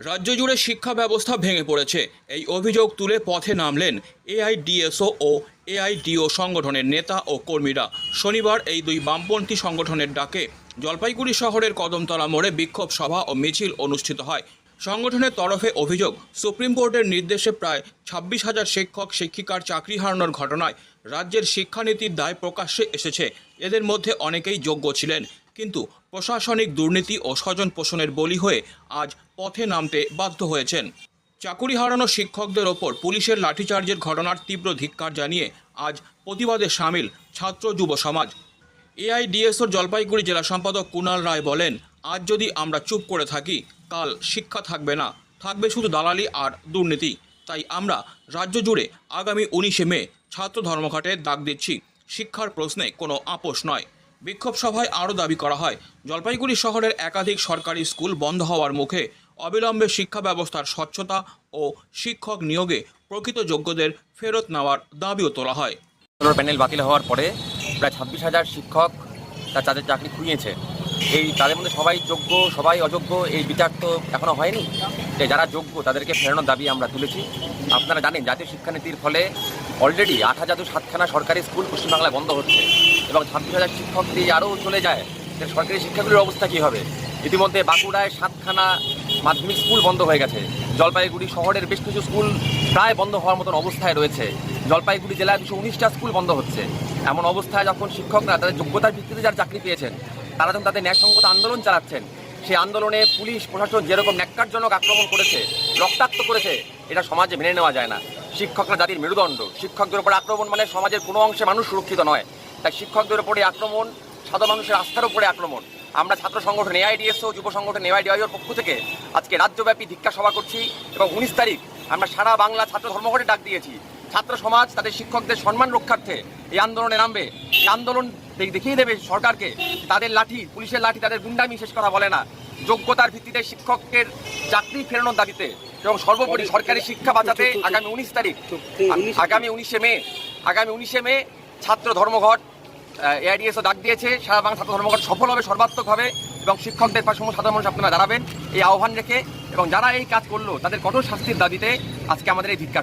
রাজ্য জুড়ে শিক্ষা ব্যবস্থা ভেঙে পড়েছে। এই অভিযোগ তুলে পথে নামলেন এআইডিএসও ও এআইডিও সংগঠনের নেতা ও কর্মীরা। শনিবার এই দুই বামপন্থী সংগঠনের ডাকে জলপাইগুড়ি শহরের কদমতলা মোড়ে বিক্ষোভ সভা ও মিছিল অনুষ্ঠিত হয়। সংগঠনের তরফে অভিযোগ, সুপ্রিম কোর্টের নির্দেশে প্রায় ছাব্বিশ হাজার শিক্ষক, শিক্ষিকার চাকরি হারানোর ঘটনায় রাজ্যের শিক্ষানীতির দায় প্রকাশ্যে এসেছে। এদের মধ্যে অনেকেই যোগ্য ছিলেন। কিন্তু প্রশাসনিক দুর্নীতি ও স্বজন পোষণের বলি হয়ে আজ পথে নামতে বাধ্য হয়েছেন। চাকুরি হারানো শিক্ষকদের ওপর পুলিশের লাঠিচার্জের ঘটনার তীব্র ধিক্কার জানিয়ে আজ প্রতিবাদে সামিল ছাত্র যুব সমাজ। এআইডিএসওর জলপাইগুড়ি জেলা সম্পাদক কুণাল রায় বলেন, আজ যদি আমরা চুপ করে থাকি, কাল শিক্ষা থাকবে না। থাকবে শুধু দালালি আর দুর্নীতি। তাই আমরা রাজ্য জুড়ে আগামী উনিশে মে ছাত্র ধর্মঘটে ডাক দিচ্ছি। শিক্ষার প্রশ্নে কোনো আপোষ নয়। বিক্ষোভ সভায় আরও দাবি করা হয়। জলপাইগুড়ি শহরের একাধিক সরকারি স্কুল বন্ধ হওয়ার মুখে অবিলম্বে শিক্ষা ব্যবস্থার স্বচ্ছতা ও শিক্ষক নিয়োগে প্রকৃত যোগ্যদের ফেরত নেওয়ার দাবিও তোলা হয়। প্যানেল বাতিল হওয়ার পরে প্রায় ছাব্বিশ হাজার শিক্ষক তাদের চাকরি খুইয়েছে এই তাদের মধ্যে সবাই যোগ্য, সবাই অযোগ্য, এই বিচার তো এখনও হয়নি। যে যারা যোগ্য, তাদেরকে ফেরানোর দাবি আমরা তুলেছি। আপনারা জানেন, জাতীয় শিক্ষানীতির ফলে অলরেডি আট হাজার সাতখানা সরকারি স্কুল পশ্চিমবাংলায় বন্ধ হচ্ছে এবং ছাব্বিশ হাজার শিক্ষক যদি আরও চলে যায় সরকারি শিক্ষাগুলির অবস্থা কী হবে? ইতিমধ্যে বাঁকুড়ায় সাতখানা মাধ্যমিক স্কুল বন্ধ হয়ে গেছে। জলপাইগুড়ি শহরের বেশ কিছু স্কুল প্রায় বন্ধ হওয়ার মতন অবস্থায় রয়েছে। জলপাইগুড়ি জেলায় দুশো উনিশটা স্কুল বন্ধ হচ্ছে। এমন অবস্থায় যখন শিক্ষকরা তাদের যোগ্যতার ভিত্তিতে যারা চাকরি পেয়েছেন তারা যখন তাদের ন্যায়সঙ্গত আন্দোলন চালাচ্ছেন, সেই আন্দোলনে পুলিশ, প্রশাসন যেরকম ন্যাক্কারজনক আক্রমণ করেছে, রক্তাক্ত করেছে, এটা সমাজে মেনে নেওয়া যায় না। শিক্ষকরা জাতির মেরুদণ্ড। শিক্ষকদের উপর আক্রমণ মানে সমাজের কোনো অংশে মানুষ সুরক্ষিত নয়। তাই শিক্ষকদের উপরে আক্রমণ, সাধারণ মানুষের আস্থার উপরে আক্রমণ। আমরা ছাত্র সংগঠন এআইডিএসও যুব সংগঠন এআইডিআইওর পক্ষ থেকে আজকে রাজ্যব্যাপী ধিক্ষা সভা করছি এবং উনিশ তারিখ আমরা সারা বাংলা ছাত্র ধর্মঘটে ডাক দিয়েছি। ছাত্র সমাজ, তাদের শিক্ষকদের সম্মান রক্ষার্থে এই আন্দোলনে নামবে। এই আন্দোলন দেখিয়ে দেবে সরকারকে তাদের লাঠি, পুলিশের লাঠি তাদের গুন্ডামি শেষ কথা বলে না। যোগ্যতার ভিত্তিতে শিক্ষকের চাকরি ফেরানোর দাবিতে এবং সর্বোপরি সরকারি শিক্ষা বাঁচাতে আগামী উনিশ তারিখ, আগামী উনিশে মে, আগামী উনিশে মে ছাত্র ধর্মঘট এআইডিএসও ডাক দিয়েছে। সারা বাংলা ছাত্র ধর্মঘট সফল হবে সর্বাত্মকভাবে এবং শিক্ষকদের পাশে সাধারণ মানুষ আপনারা দাঁড়াবেন, এই আহ্বান রেখে এবং যারা এই কাজ করল, তাদের কঠোর শাস্তির দাবিতে আজকে আমাদের এই ধিক্কার